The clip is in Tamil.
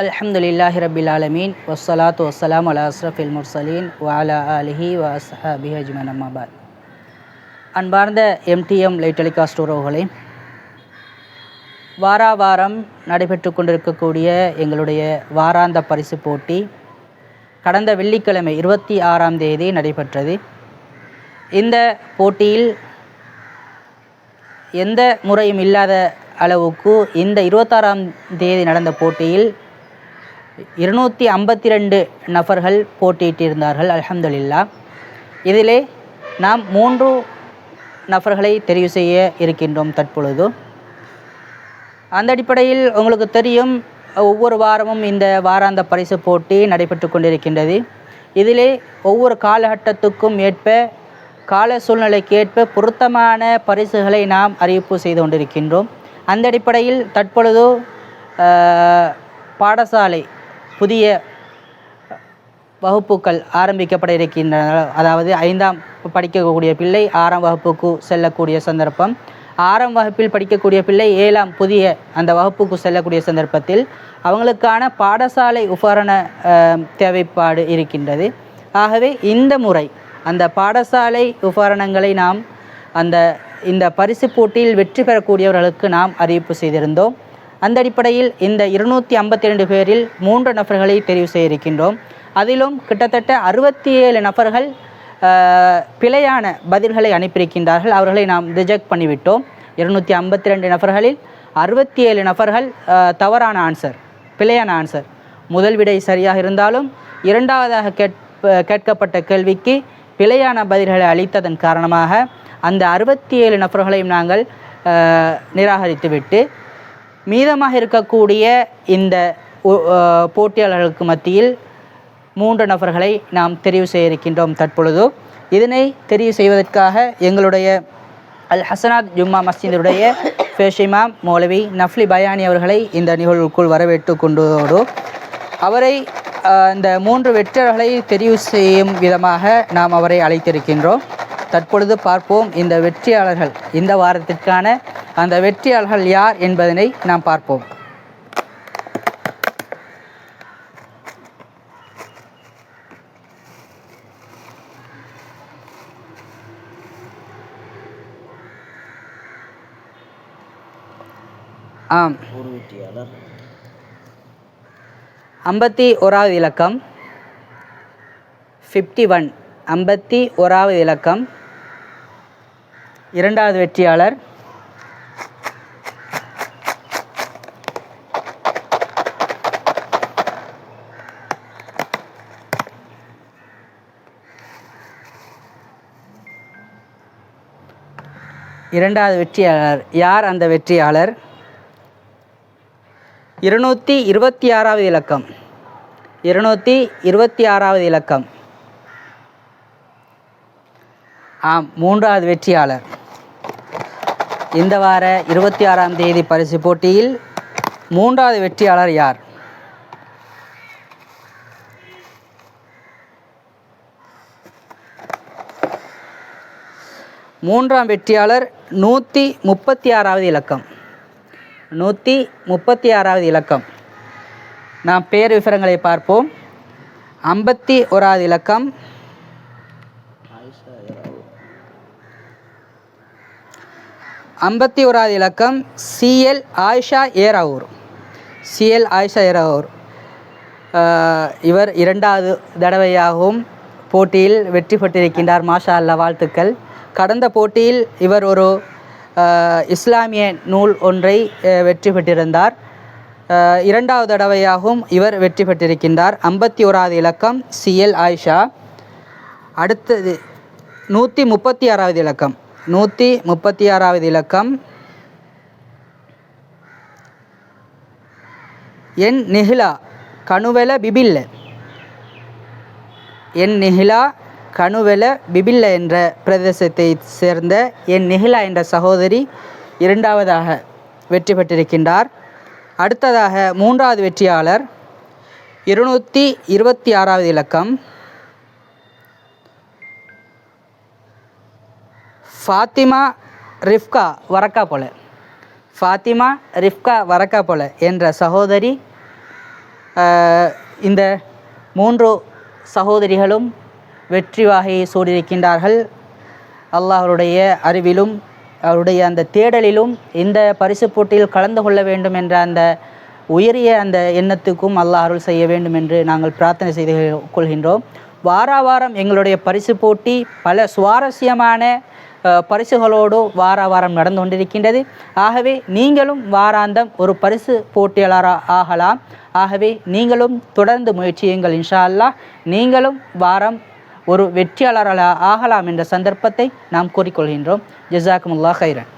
அல்ஹம்துலில்லாஹி ரபில் ஆலமீன். வசலாத்து வசலாம் அலா அஸ்ரஃபில் முர்சலீன். வாலா அலிஹி வ அஜ்மன். அம்மாபாத் அன்பார்ந்த எம்டிஎம் லைட் டெலிகாஸ்ட் உறவுகளை வாரா வாரம் நடைபெற்று கொண்டிருக்கக்கூடிய எங்களுடைய வாராந்த பரிசு போட்டி கடந்த வெள்ளிக்கிழமை இருபத்தி ஆறாம் தேதி நடைபெற்றது. இந்த போட்டியில் எந்த முறையும் இல்லாத அளவுக்கு இந்த இருபத்தாறாம் தேதி நடந்த போட்டியில் இருநூற்றி ஐம்பத்தி ரெண்டு நபர்கள் போட்டியிட்டிருந்தார்கள் அலமதுல்லா இதிலே நாம் மூன்று நபர்களை தெரிவு செய்ய இருக்கின்றோம் தற்பொழுது. அந்த அடிப்படையில் உங்களுக்கு தெரியும் ஒவ்வொரு வாரமும் இந்த வாராந்த பரிசு போட்டி நடைபெற்று கொண்டிருக்கின்றது. இதிலே ஒவ்வொரு காலகட்டத்துக்கும் ஏற்ப கால சூழ்நிலைக்கு ஏற்ப பொருத்தமான பரிசுகளை நாம் அறிவிப்பு செய்து கொண்டிருக்கின்றோம். அந்த அடிப்படையில் தற்பொழுது பாடசாலை புதிய வகுப்புகள் ஆரம்பிக்கப்பட இருக்கின்றன. அதாவது ஐந்தாம் படிக்கக்கூடிய பிள்ளை ஆறாம் வகுப்புக்கு செல்லக்கூடிய சந்தர்ப்பம். ஆறாம் வகுப்பில் படிக்கக்கூடிய பிள்ளை ஏழாம் புதிய அந்த வகுப்புக்கு செல்லக்கூடிய சந்தர்ப்பத்தில் அவங்களுக்கான பாடசாலை உபகரண தேவைப்பாடு இருக்கின்றது. ஆகவே இந்த முறை அந்த பாடசாலை உபகரணங்களை நாம் அந்த இந்த பரிசு போட்டியில் வெற்றி பெறக்கூடியவர்களுக்கு நாம் அறிவிப்பு செய்திருந்தோம். அந்த அடிப்படையில் இந்த இருநூற்றி ஐம்பத்தி ரெண்டு பேரில் மூன்று நபர்களை தெரிவு செய்திருக்கின்றோம். அதிலும் கிட்டத்தட்ட அறுபத்தி ஏழு நபர்கள் பிழையான பதில்களை அனுப்பியிருக்கின்றார்கள். அவர்களை நாம் ரிஜெக்ட் பண்ணிவிட்டோம். இருநூற்றி ஐம்பத்தி ரெண்டு நபர்களில் அறுபத்தி ஏழு நபர்கள் தவறான ஆன்சர் பிழையான ஆன்சர். முதல் விடை சரியாக இருந்தாலும் இரண்டாவதாக கேட்ப கேட்கப்பட்ட கேள்விக்கு பிழையான பதில்களை அளித்ததன் காரணமாக அந்த அறுபத்தி ஏழு நபர்களையும் நாங்கள் நிராகரித்துவிட்டு மீதமாக இருக்கக்கூடிய இந்த போட்டியாளர்களுக்கு மத்தியில் மூன்று நபர்களை நாம் தெரிவு செய்ய இருக்கின்றோம் தற்பொழுது. இதனை தெரிவு செய்வதற்காக எங்களுடைய அல் ஹசனாத் ஜும்மா மஸ்ஜிதுடைய ஃபேஷிமாம் மௌலவி நஃப்லி பயானி அவர்களை இந்த நிகழ்வுக்குள் வரவேற்று கொண்டோடு அவரை இந்த மூன்று வெற்றியாளர்களை தெரிவு செய்யும் விதமாக நாம் அவரை அழைத்திருக்கின்றோம். தற்பொழுது பார்ப்போம் இந்த வெற்றியாளர்கள் இந்த வாரத்திற்கான அந்த வெற்றியாளர்கள் யார் என்பதனை நாம் பார்ப்போம். ஆம். ஐம்பத்தி ஓராவது இலக்கம். ஃபிஃப்டி ஒன் ஐம்பத்தி ஓராவது இலக்கம். இரண்டாவது வெற்றியாளர். இரண்டாவது வெற்றியாளர். யார் அந்த வெற்றியாளர்? இருநூற்றி இருபத்தி ஆறாவது இலக்கம். இருநூற்றி இருபத்தி ஆறாவது இலக்கம். ஆம் மூன்றாவது வெற்றியாளர். இந்த வார இருபத்தி ஆறாம் தேதி பரிசு போட்டியில் மூன்றாவது வெற்றியாளர் யார்? மூன்றாம் வெற்றியாளர் நூற்றி முப்பத்தி ஆறாவது இலக்கம். நூற்றி முப்பத்தி ஆறாவது இலக்கம். நாம் பேர் விவரங்களை பார்ப்போம். ஐம்பத்தி ஓராவது இலக்கம். ஐம்பத்தி ஓராவது இலக்கம். C L Ayesha Eravur C L Ayesha இரண்டாவது தடவையாகவும் போட்டியில் வெற்றி பெற்றிருக்கின்றார். மாஷா அல்லா வாழ்த்துக்கள். கடந்த போட்டியில் இவர் ஒரு இஸ்லாமிய நூல் ஒன்றை வெற்றி பெற்றிருந்தார். இரண்டாவது தடவையாகவும் இவர் வெற்றி பெற்றிருக்கின்றார். ஐம்பத்தி ஓராவது இலக்கம் சிஎல் ஆயிஷா. அடுத்தது நூற்றி முப்பத்தி ஆறாவது இலக்கம். நூற்றி முப்பத்தி ஆறாவது இலக்கம். என் நிஹிலா கணுவல பிபில்ல. என் நிஹிலா கனுவெல பிபில்ல என்ற பிரதேசத்தை சேர்ந்த என் நிஹிலா என்ற சகோதரி இரண்டாவதாக வெற்றி பெற்றிருக்கின்றார். அடுத்ததாக மூன்றாவது வெற்றியாளர் இருநூற்றி இருபத்தி ஆறாவது இலக்கம். ஃபாத்திமா ரிஃப்கா வரக்கா போல. ஃபாத்திமா ரிஃப்கா வரக்கா போல என்ற சகோதரி இந்த மூன்று சகோதரிகளும் வெற்றி வாகையை சூடியிருக்கின்றார்கள். அல்லாஹருடைய அறிவிலும் அவருடைய அந்த தேடலிலும் இந்த பரிசு போட்டியில் கலந்து கொள்ள வேண்டும் என்ற அந்த உயரிய அந்த எண்ணத்துக்கும் அல்லாஹ் அருள் செய்ய வேண்டும் என்று நாங்கள் பிரார்த்தனை செய்து கொள்கின்றோம். வார வாரம் எங்களுடைய பரிசு போட்டி பல சுவாரஸ்யமான பரிசுகளோடு வார வாரம் நடந்து கொண்டிருக்கின்றது. ஆகவே நீங்களும் வாராந்தம் ஒரு பரிசு போட்டியாளராக ஆகலாம். ஆகவே நீங்களும் தொடர்ந்து முயற்சியுங்கள் இன்ஷா அல்லாஹ். நீங்களும் வாரம் ஒரு வெற்றியாளர்களாக ஆகலாம் என்ற சந்தர்ப்பத்தை நாம் கூறிக்கொள்கின்றோம். ஜஸாக்குமுல்லா ஹைரன்